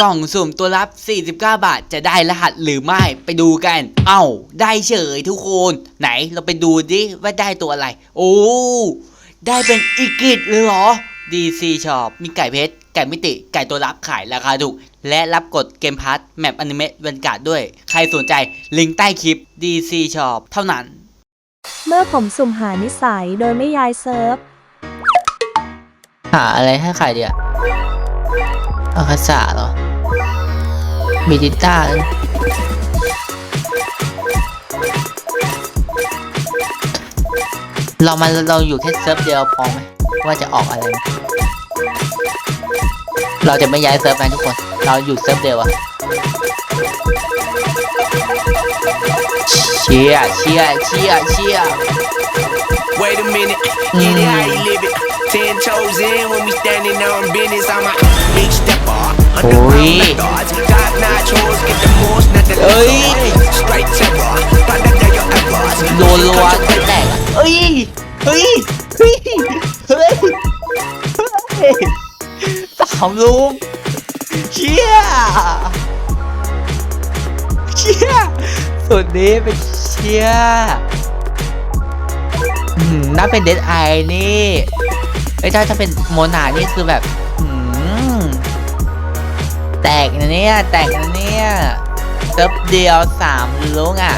กล่องสุ่มตัวรับ 49 บาทจะได้รหัสหรือไม่ไปดูกัน เอ้า ได้เฉยทุกคน ไหนเราไปดูดิว่าได้ตัวอะไร โอ้ ได้เป็นอีกิตเลยเหรอ DC Shop มีไก่เพชร ไก่มิติ ไก่ตัวรับขายราคาถูก และรับกดเกมพัทแมปอนิเมะเวนการ์ดด้วย ใครสนใจลิงก์ใต้คลิป DC Shop เท่านั้น เมื่อผมสุ่มหานิสัยโดยไม่ย้ายเซิร์ฟ หาอะไรให้ขายดีอะอาคาสาเหรอ มีดิต้าด้วยเรามาเราอยู่แค่เซิร์ฟเดียวพอไหมว่าจะออกอะไรไหมเราจะไม่ย้ายเซิร์ฟนะทุกคน เราอยู่เซิร์ฟเดียวอะเชียร์เชียร์เชียร์เชียร์ Wait a minute, get it how you live it. Ten toes in when we standing on business. I'm a big stepper. Underground รัวแตกเอ้ยเฮ้ยเฮ้ยเฮ้ยเฮ้ยสามลุมเชี่ยเชี่ยสุดนี้เป็นเชี่ยน่าเป็นเดดไอนี่เอ้ถ้าถ้าเป็นโมนานี่คือแบบแตกนะเนี่ย แตกนะเนี่ยเซิร์ฟเดียวสามลุงอะ